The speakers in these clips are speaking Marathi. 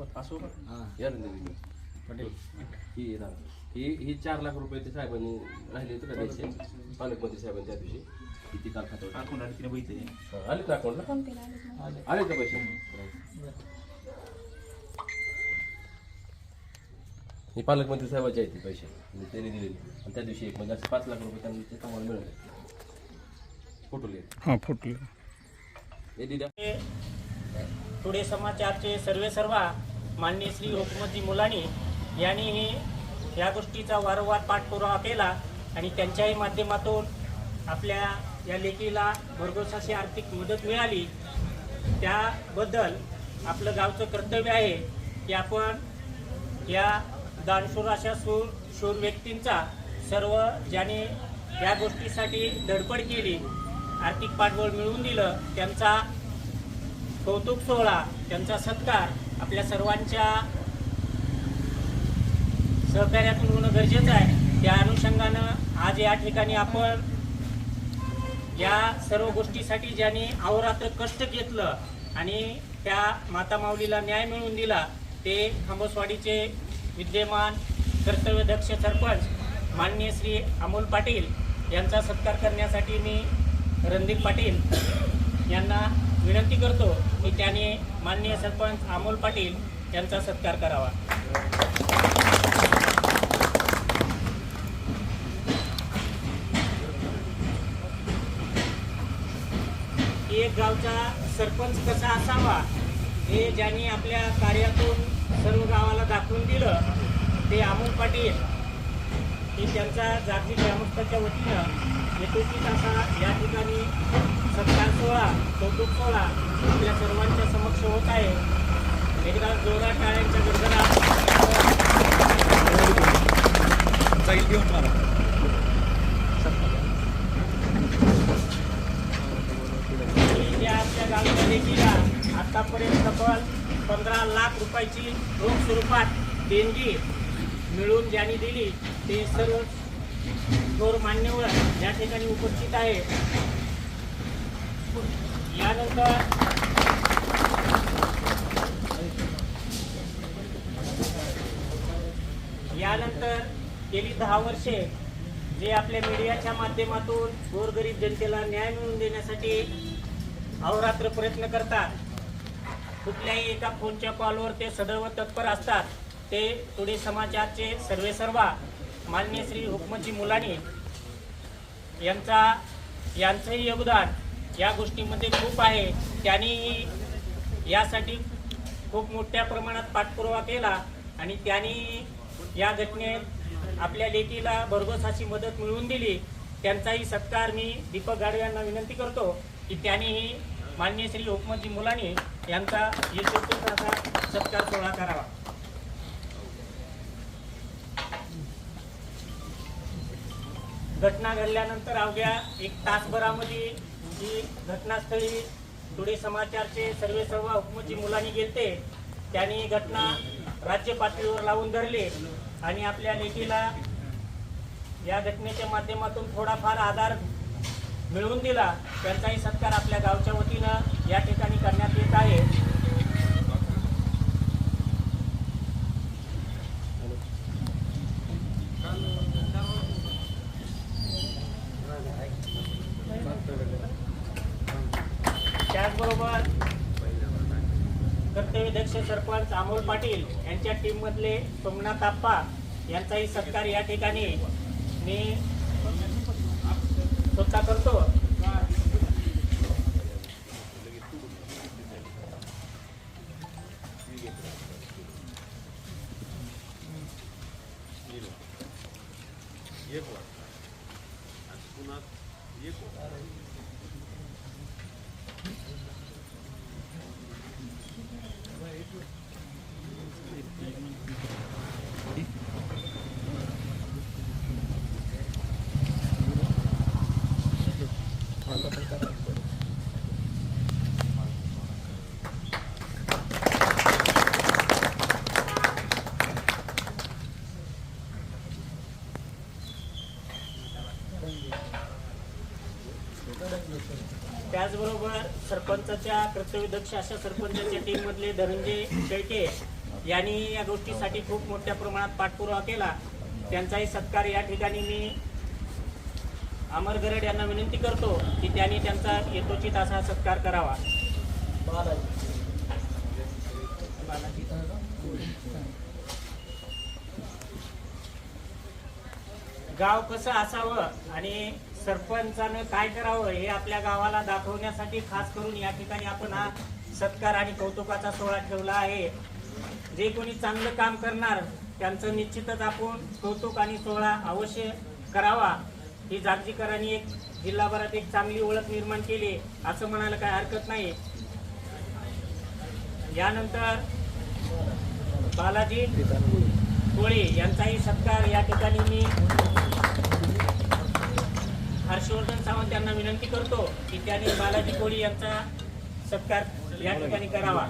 सोबत असो हां. या रणदेवी पटेल. ही ना ही ही चार लाख रुपये ते साहेबांनी राहिले होते का द्यायचे पालकमंत्री साहेबांनी त्या दिवशी. किती काल अकाउंट आली तिने बघितले आले का अकाउंटला आले का पैसे. हे पालकमंत्री साहेबाचे आहेत ते पैसे. म्हणजे त्यांनी दिलेले आणि त्या दिवशी एक म्हणजे असे पाच लाख रुपये त्यांनी ते आम्हाला मिळाले. फोटो लिहित हां फुटलं. हे दिद्या टुडे समाचारचे सर्वे सर्वा माननीय श्री हुकमतजी मुलानी यांनीही या गोष्टीचा वारंवार पाठपुरावा केला आणि त्यांच्याही माध्यमातून आपल्या या लेकीला भरघोस अशी आर्थिक मदत मिळाली. त्याबद्दल आपलं गावचं कर्तव्य आहे की आपण या दानशूर अशा सूर शूर व्यक्तींचा सर्व ज्याने या गोष्टीसाठी धडपड केली आर्थिक पाठबळ मिळवून दिलं त्यांचा कौतुक सोहळा त्यांचा सत्कार आपल्या सर्वांच्या सहकार्यातून होणं गरजेचं आहे. त्या अनुषंगानं आज या ठिकाणी आपण या सर्व गोष्टीसाठी ज्यांनी अहोरात्र कष्ट घेतलं आणि त्या माता माऊलीला न्याय मिळवून दिला ते खांबसवाडीचे विद्यमान कर्तव्यदक्ष सरपंच माननीय श्री अमोल पाटील यांचा सत्कार करण्यासाठी मी रणदीप पाटील यांना विनंती करतो की त्याने माननीय सरपंच अमोल पाटील यांचा सत्कार करावा. एक गावचा सरपंच कसा असावा हे ज्यांनी आपल्या कार्यातून सर्व गावाला दाखवून दिलं ते अमोल पाटील हे त्यांचा जागतिक ग्रामस्थाच्या वतीनं यथोचित असा या ठिकाणी सत्कार सोहळा कौतुक सोहळा आपल्या सर्वांच्या समक्ष होत आहे. एकदा जोरात टाळ्यांच्या जाईल घेऊन मला लेकीला आतापर्यंत तब्बल पंधरा लाख रुपयाची रोख स्वरूपात देणगी मिळून ज्यांनी दिली ते सर्व थोर मान्यवर या ठिकाणी उपस्थित आहे. यानंतर यानंतर गेली दहा वर्षे जे आपल्या मीडियाच्या माध्यमातून गोरगरीब जनतेला न्याय मिळवून देण्यासाठी अहोरात्र प्रयत्न करतात कुठल्याही एका फोनच्या कॉलवर ते सदैव तत्पर असतात. ते टुडे समाचारचे सर्वे सर्वा मान्य श्री हुकमजी मुलानी यांचा यांचंही योगदान या गोष्टीमध्ये खूप आहे. त्यांनी यासाठी खूप मोठ्या प्रमाणात पाठपुरावा केला आणि त्यांनी या घटनेत आपल्या लेकीला भरघोस अशी मदत मिळवून दिली. त्यांचाही सत्कार मी दीपक गाडवे यांना विनंती करतो की त्यांनीही माननीय श्री हुकमजी मुलानी यांचा यशस्वी असा सत्कार सोहळा करावा. घटना घडल्यानंतर अवघ्या एक तासभरामध्ये जी घटनास्थळी टुडे समाचारचे सर्वे सर्व हुकमची मुलांनी गेलते त्यांनी घटना राज्य पातळीवर लावून धरली आणि आपल्या नेतीला या घटनेच्या माध्यमातून थोडाफार आधार मिळवून दिला. त्यांचाही सत्कार आपल्या गावच्या वतीनं या ठिकाणी करण्यात येत आहे त्याचबरोबर कर्तव्यदक्ष सरपंच अमोल पाटील यांच्या टीममधले सोमनाथ आप्पा यांचाही सत्कार या ठिकाणी मी स्वतः करतो. त्याचबरोबर सरपंचाच्या कर्तव्यदक्ष अशा सरपंचाच्या टीम मधले धनंजय शेळके यांनी या गोष्टीसाठी खूप मोठ्या प्रमाणात पाठपुरावा केला. त्यांचाही सत्कार या ठिकाणी मी अमर गरड यांना विनंती करतो की त्यांनी त्यांचा यथोचित असा सत्कार करावा. गाव कसं असावं आणि सरपंचानं काय करावं हे आपल्या गावाला दाखवण्यासाठी खास करून या ठिकाणी आपण हा सत्कार आणि कौतुकाचा सोहळा ठेवला आहे. जे कोणी चांगलं काम करणार त्यांचं निश्चितच आपण कौतुक आणि सोहळा अवश्य करावा. ही जागजीकरांनी एक जिल्हाभरात एक चांगली ओळख निर्माण केली असं म्हणायला काय हरकत नाही. यानंतर बालाजी कोळे यांचाही सत्कार या ठिकाणी मी हर्षवर्धन सावंत यांना विनंती करतो की त्यांनी बालाजी कोळी यांचा सत्कार या ठिकाणी करावा.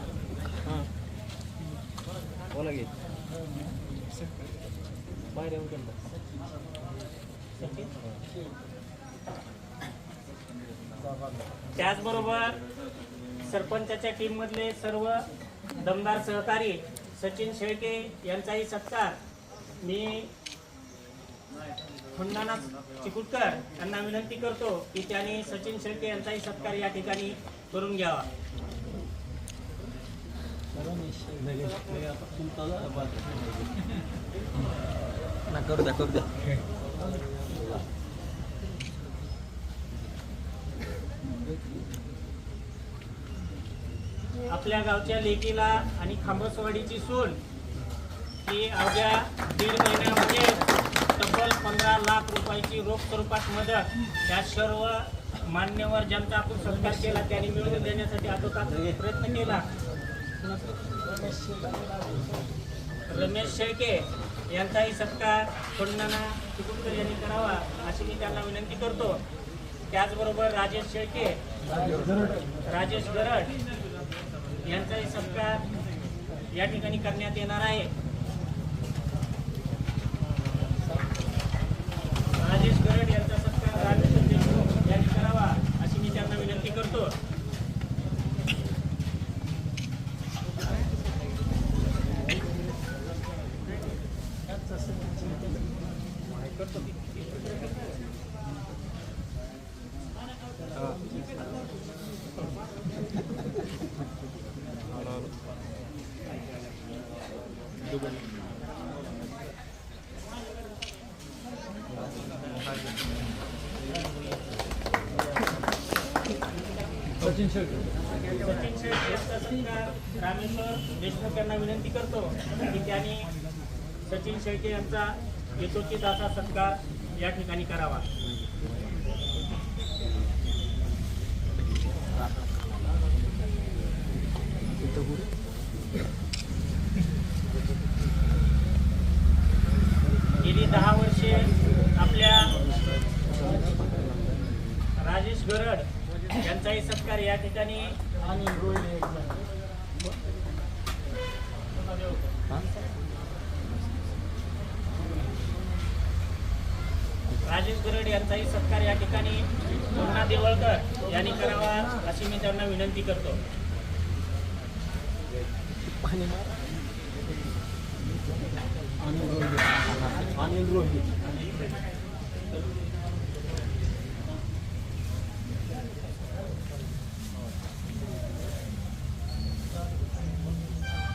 त्याचबरोबर सरपंचाच्या टीम मधले सर्व दमदार सहकारी सचिन शेळके यांचाही सत्कार मी खंडाना चिकुटकर यांना विनंती करतो की त्यांनी सचिन शेळके यांचाही सत्कार या ठिकाणी करून घ्यावा. करू द्या करू द्या. आपल्या गावच्या लेकीला आणि खांबसवाडीची सून ही अवघ्या दीड महिन्यामध्ये तब्बल पंधरा लाख रुपयाची रोख स्वरूपात मदत. त्या सर्व मान्यवर ज्यांचा आपण सत्कार केला. त्यांनी मिळवून देण्यासाठी आटोकात प्रयत्न केला? रमेश शेळके यांचाही सत्कार खंडना कुटुंबकर यांनी करावा अशी मी त्यांना विनंती करतो. त्याचबरोबर राजेश शेळके राजेश गरड यांचाही सत्कार या ठिकाणी करण्यात येणार आहे राजेश गरड यांचा सत्कार राजेश देशमुख यांनी करावा अशी मी त्यांना विनंती करतो सचिन शेळके. सचिन शेळके यांचा सत्कार रामेश्वर देशमुख यांना विनंती करतो की त्यांनी सचिन शेळके यांचा यथोचित असा सत्कार या ठिकाणी करावा. गेली दहा वर्षे आपल्या राजेश गरड यांचाही सत्कार या ठिकाणी राजेश त्यांचाही सत्कार या ठिकाणी पूर्णा देवळकर यांनी करावा अशी मी त्यांना विनंती करतो.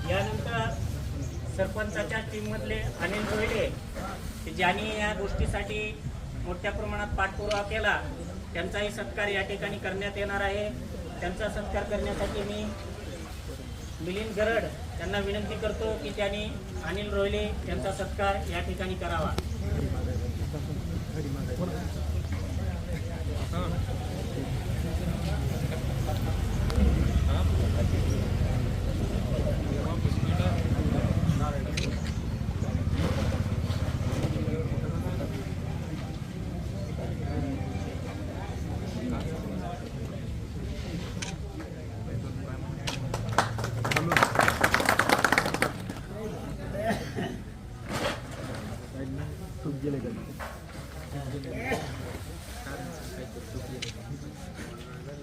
यानंतर सरपंचाच्या टीम मधले अनिल रोहिले ज्यांनी या गोष्टीसाठी मोठ्या प्रमाणात पाठपुरावा केला. त्यांचाही सत्कार या ठिकाणी करण्यात येणार आहे. त्यांचा सत्कार करण्यासाठी मी मिलिंद गरड यांना विनंती करतो की त्यांनी अनिल रोहिले यांचा सत्कार या ठिकाणी करावा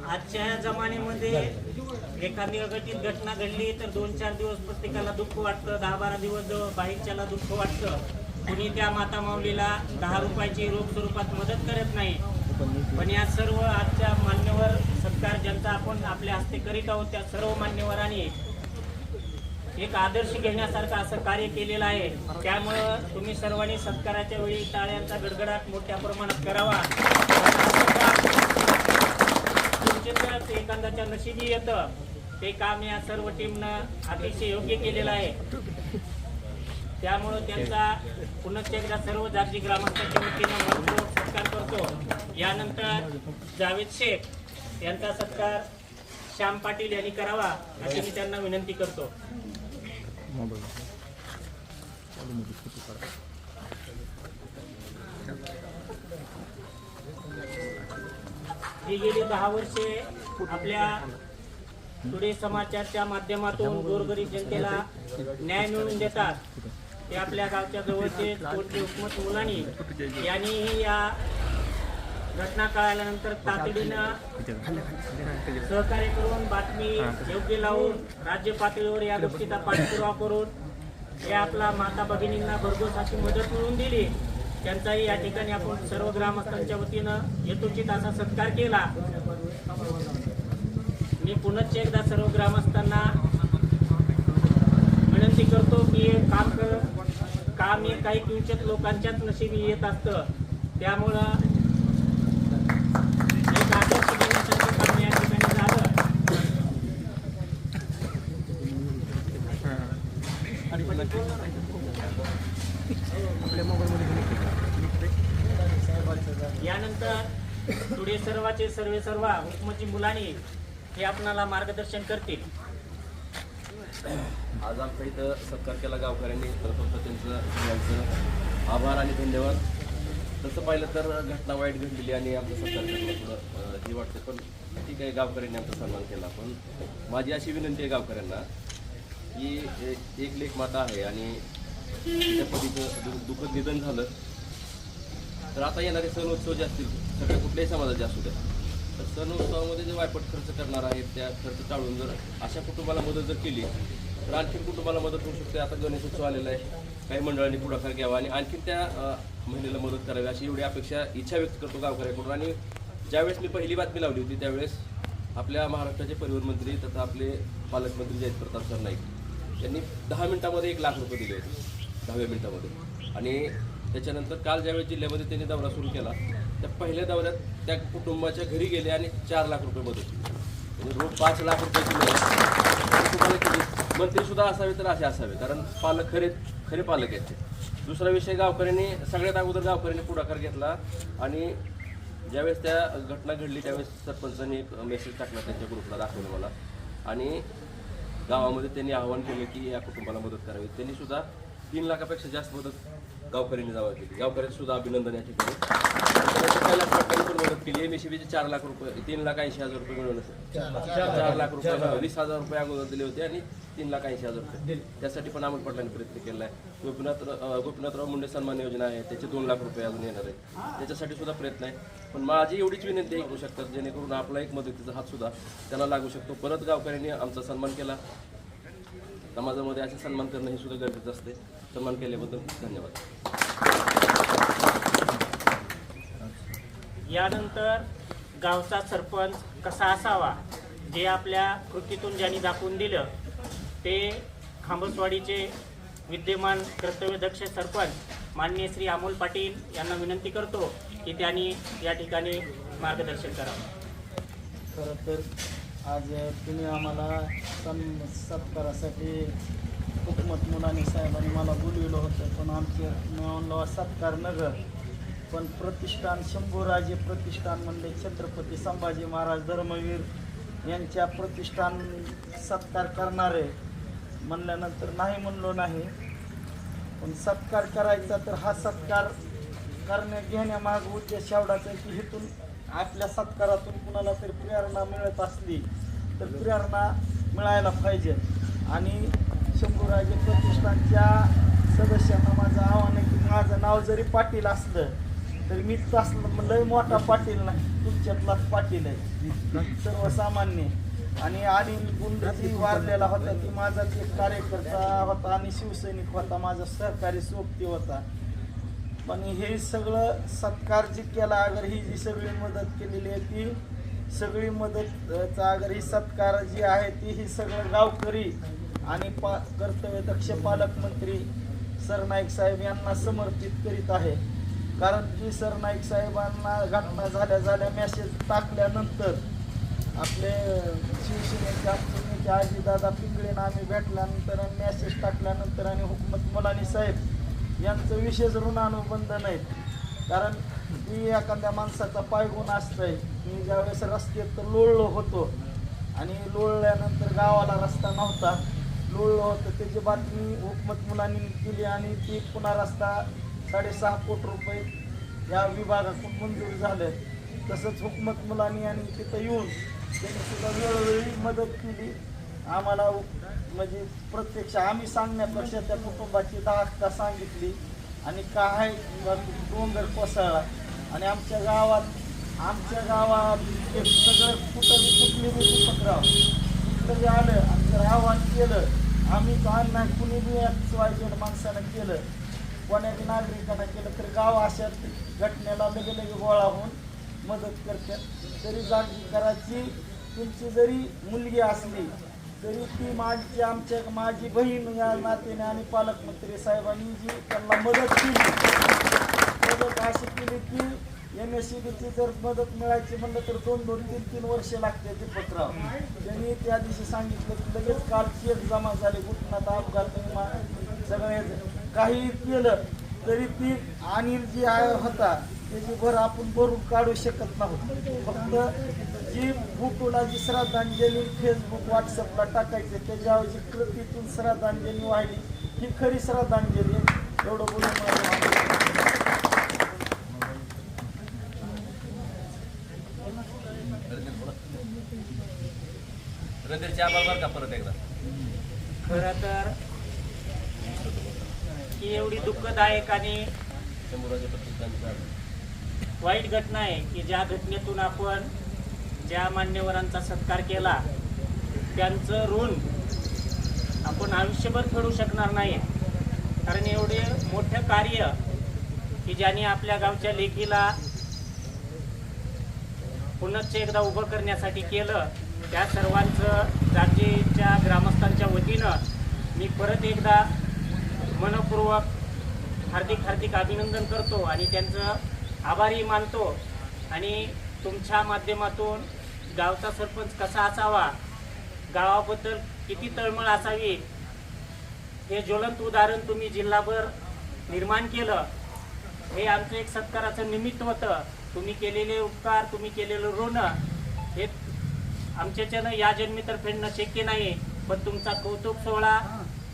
आजच्या या जमान्यामध्ये एखादी अघटित घटना घडली तर दोन चार दिवस प्रत्येकाला दुःख वाटतं. दहा बारा दिवस जवळ बाईकच्याला दुःख वाटतं. कुणी त्या माता माऊलीला दहा रुपयाची रोख स्वरूपात मदत करत नाही. पण या सर्व आजच्या मान्यवर सत्कार ज्यांचा आपण आपल्या हस्ते करीत आहोत त्या सर्व मान्यवरांनी एक आदर्श घेण्यासारखं असं कार्य केलेलं आहे. त्यामुळं तुम्ही सर्वांनी सत्काराच्या वेळी टाळ्यांचा गडगडाट मोठ्या प्रमाणात करावा. तुमच्यातच एखाद्याच्या नशिबी येतं. ते काम या सर्व टीमनं अतिशय योग्य केलेलं आहे. त्यामुळं त्यांचा पुन्हा एकदा सर्व जाती ग्रामस्थांच्या वतीनं मनपूर्वक सत्कार करतो. यानंतर जावेद शेख यांचा सत्कार श्याम पाटील यांनी करावा अशी मी त्यांना विनंती करतो. ही गेली दहा वर्षे आपल्या टुडे समाचारच्या माध्यमातून गोरगरीब जनतेला न्याय मिळवून देतात. ते आपल्या गावच्या जवळचे कोटके हुकमत मुलांनी यांनीही या घटना कळाल्यानंतर तातडीनं सहकार्य करून बातमी योग्य लावून राज्य पातळीवर या गोष्टीचा पाठपुरावा करून हे आपला माता भगिनींना भरघोस अशी मदत मिळवून दिली. त्यांचाही या ठिकाणी आपण सर्व ग्रामस्थांच्या वतीनं यथोचित असा सत्कार केला. मी पुनश्च एकदा सर्व ग्रामस्थांना विनंती करतो की हे काम कर. काम हे काही किंचित लोकांच्याच नशिबी येत असतं. त्यामुळं झालं. यानंतर पुढे सर्वाचे सर्वे सर्वा हुकमची मुलांनी हे आपणाला मार्गदर्शन करतील. आज आमचा इथं सत्कार केला गावकऱ्यांनी. तर फक्त त्यांचं यांचं आभार आणि धन्यवाद. तसं पाहिलं तर घटना वाईट घडलेली आणि आमचा सत्कार थोडं अं, हे वाटतं. पण ठीक आहे गावकऱ्यांनी आमचा सन्मान केला. पण माझी अशी विनंती आहे गावकऱ्यांना की एक लेख माता आहे आणि तिच्या पतीचं दुःखद निधन झालं. तर आता येणारे सण उत्सव जे असतील सगळ्या कुठल्याही समाजाचे असू द्या. तर सण उत्सवामध्ये जे वायपट खर्च करणार आहेत त्या खर्च टाळून जर अशा कुटुंबाला मदत जर केली तर आणखीन कुटुंबाला मदत होऊ शकते. आता गणेश उत्सव आलेला आहे. काही मंडळांनी पुढाकार घ्यावा आणि आणखीन त्या महिलेला मदत करावी अशी एवढी अपेक्षा इच्छा व्यक्त करतो गावकऱ्याकडून. आणि ज्यावेळेस मी पहिली बातमी लावली होती त्यावेळेस आपल्या महाराष्ट्राचे परिवहन मंत्री तथा आपले पालकमंत्री जयप्रताप सर नाईक यांनी दहा मिनिटामध्ये एक लाख रुपये दिले होते. दहाव्या मिनिटामध्ये. आणि त्याच्यानंतर काल ज्यावेळेस जिल्ह्यामध्ये त्यांनी दौरा सुरू केला त्या पहिल्या दौऱ्यात त्या कुटुंबाच्या घरी गेले आणि चार लाख रुपये मदत म्हणजे रोज पाच लाख रुपयाची मदत. तुम्हाला किती? मंत्री सुद्धा असावे तर असे असावे कारण पालक खरे खरे पालक आहेत ते. दुसरा विषय गावकऱ्यांनी सगळ्यात अगोदर गावकऱ्यांनी पुढाकार घेतला आणि ज्यावेळेस त्या घटना घडली त्यावेळेस सरपंचांनी एक मेसेज टाकला त्यांच्या ग्रुपला दाखवलं मला. आणि गावामध्ये त्यांनी आवाहन केलं की या कुटुंबाला मदत करावी. त्यांनी सुद्धा तीन लाखापेक्षा जास्त मदत गावकऱ्यांनी जमा केली. गावकऱ्यांनी सुद्धा अभिनंदन या ठिकाणी त्यानंतर कैलास पाटलांनी पण मदत केली? एम चार लाख रुपये तीन लाख ऐंशी हजार रुपये मिळवलं चार लाख. रुपये वीस हजार रुपये अगोदर दिले होते आणि तीन लाख ऐंशी हजार रुपये. त्यासाठी पण अमोल पाटलांनी प्रयत्न केला आहे. गोपीनाथ अं, गोपीनाथराव मुंडे सन्मान योजना आहे. त्याचे दोन लाख रुपये अजून येणार आहे त्याच्यासाठी सुद्धा प्रयत्न आहे. पण माझी एवढीच विनंती करू शकतात. जेणेकरून आपला एक मदतीचा हात सुद्धा त्याला लागू शकतो. परत गावकऱ्यांनी आमचा सन्मान केला. समाजामध्ये असे सन्मान करणं हे सुद्धा गरजेचं असते. सन्मान केल्याबद्दल धन्यवाद. यानंतर गावचा सरपंच कसा असावा जे आपल्या कृतीतून ज्यांनी दाखवून दिलं ते खांबसवाडीचे विद्यमान कर्तव्यदक्ष सरपंच माननीय श्री अमोल पाटील यांना विनंती करतो की त्यांनी या ठिकाणी मार्गदर्शन करावं. खरं तर आज तुम्ही आम्हाला सण सत्कारासाठी हुकमत मुलानी साहेबांनी मला बोलविलं होतं. पण आमचे म्हणलं सत्कार नगर पण प्रतिष्ठान शंभूराजे प्रतिष्ठान म्हणले छत्रपती संभाजी महाराज धर्मवीर यांच्या प्रतिष्ठान सत्कार करणारे म्हणल्यानंतर नाही म्हणलो नाही. पण सत्कार करायचा तर हा सत्कार करण्या घेण्यामाग उद्देश एवढाच आहे की इथून आपल्या सत्कारातून कुणाला तरी प्रेरणा मिळत असली तर प्रेरणा मिळायला पाहिजे. आणि शंभूराजे प्रतिष्ठानच्या सदस्यांना माझं आव्हान आहे की माझं नाव जरी पाटील असलं तरी मी असलं लय मोठा पाटील नाही तुमच्यातलाच पाटील आहे. सर्वसामान्य. आणि अनिल गुंडजी वारलेला होता की माझा एक कार्यकर्ता होता आणि शिवसैनिक होता माझा सहकारी सोबती होता. पण हे सगळं सत्कार जे केला अगर ही जी सगळी मदत केलेली आहे ती सगळी मदतचा अगर ही सत्कार जी आहे ती ही सगळं गावकरी आणि पा कर्तव्यदक्ष पालकमंत्री सरनाईक साहेब यांना समर्पित करीत आहे. कारण की सरनाईक साहेबांना घटना झाल्या झाल्या मेसेज टाकल्यानंतर आपले शिवसेनेचे आमचे नेते आजीदादा पिंगळेनं आम्ही भेटल्यानंतर आणि मेसेज टाकल्यानंतर आणि हुकमत मुलानी साहेब यांचं विशेष ऋणानुबंध नाहीत कारण ती एखाद्या माणसाचा पायगुण असतंय. मी ज्यावेळेस रस्त्यात लोळलो होतो आणि लोळल्यानंतर गावाला रस्ता नव्हता लोळलो होतं त्याची बातमी हुकमत मुलांनी केली आणि ती पुन्हा रस्ता साडेसहा कोटी रुपये या विभागातून मंजूर झालं तसंच हुकमत मुलांनी आणि तिथं येऊन त्यांनी सुद्धा वेळोवेळी मदत केली आम्हाला म्हणजे प्रत्यक्ष आम्ही सांगण्यापेक्षा त्या कुटुंबाची दाखता सांगितली आणि काय डोंगर कोसळला आणि आमच्या गावात आमच्या गावात एक सगळं कुठं बी कुठली कुठं बी आलं आमचं जर आव्हान केलं आम्ही काय नाही कुणी बी वायजेड माणसानं केलं कोण्या बी केलं तर गाव अशा घटनेला लगे लगे गोळा होऊन मदत करतात तरी जागीकराची तुमची जरी मुलगी असली तरी ती माझी आमच्या माझी बहीण या नातेने आणि पालकमंत्री साहेबांनी जी त्यांना मदत केली मदत अशी केली की एम एस सी बीची जर मदत मिळायची म्हणलं तर दोन दोन तीन तीन वर्षे लागते ते दीपकराव. त्यांनी त्या दिवशी सांगितलं की लगेच काल चेक जमा झाले घुटण्यात अपघात विमा सगळे काही केलं तरी ती अनिल जी आय होता त्याची भर आपण भरून काढू शकत नव्हतो. फक्त जी फोटोला जी श्रद्धांजली फेसबुक व्हॉट्सअपला टाकायचे त्याच्यावर जी कृतीतून श्रद्धांजली वाहिली ही खरी श्रद्धांजली एवढं बोलून रंधीरचे आभार का परत एकदा? खरं तर ही एवढी दुःखदायक आणि वाईट घटना आहे की ज्या घटनेतून आपण ज्या मान्यवरांचा सत्कार केला त्यांचं ऋण आपण आयुष्यभर फेडू शकणार नाही. कारण एवढे मोठं कार्य की ज्यांनी आपल्या गावच्या लेखीला पुनश्च एकदा उभं करण्यासाठी केलं त्या सर्वांचं जागेच्या ग्रामस्थांच्या वतीनं मी परत एकदा मनपूर्वक हार्दिक हार्दिक अभिनंदन करतो आणि त्यांचं आभारी मानतो. आणि तुमच्या माध्यमातून गावचा सरपंच कसा असावा गावाबद्दल किती तळमळ असावी हे ज्वलंत उदाहरण तुम्ही जिल्हाभर निर्माण केलं. हे आमचं एक सत्काराचं निमित्त होतं. तुम्ही केलेले उपकार तुम्ही केलेलं ऋण हे आमच्याच्यानं या जन्मी तर फेडणं शक्य नाही पण तुमचा कौतुक सोहळा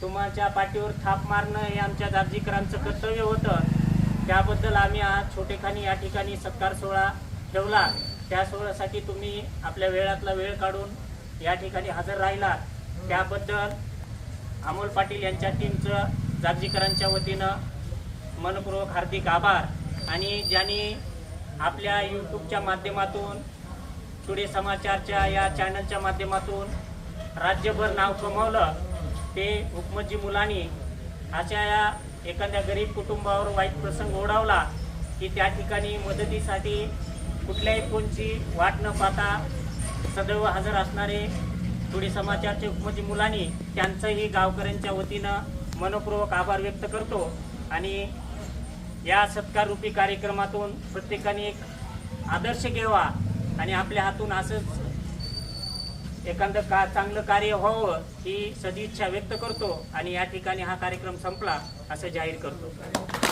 तुमच्या पाठीवर थाप मारणं हे आमच्या दार्जीकरांचं कर्तव्य होतं. त्याबद्दल आम्ही आज छोटेखानी या ठिकाणी सत्कार सोहळा ठेवला. त्या सोहळ्यासाठी तुम्ही आपल्या वेळातला वेळ काढून या ठिकाणी हजर राहिला त्याबद्दल अमोल पाटील यांच्या टीमचं जागजीकरांच्या वतीनं मनपूर्वक हार्दिक आभार. आणि ज्यांनी आपल्या यूट्यूबच्या माध्यमातून टुडे समाचारच्या या चॅनलच्या माध्यमातून राज्यभर नाव कमावलं ते हुकमतजी मुलांनी अशा या एखाद्या गरीब कुटुंबावर वाईट प्रसंग ओढावला की त्या ठिकाणी मदतीसाठी कुठल्याही कोणची वाट न पाहता सदैव हजर असणारे टुडे समाचारचे हुकमती मुलांनी त्यांचंही गावकऱ्यांच्या वतीनं मनपूर्वक आभार व्यक्त करतो आणि या सत्काररूपी कार्यक्रमातून प्रत्येकाने एक आदर्श घ्यावा आणि आपल्या हातून असंच एखादं का चांगलं कार्य व्हावं ही सदिच्छा व्यक्त करतो आणि या ठिकाणी हा कार्यक्रम संपला असं जाहीर करतो.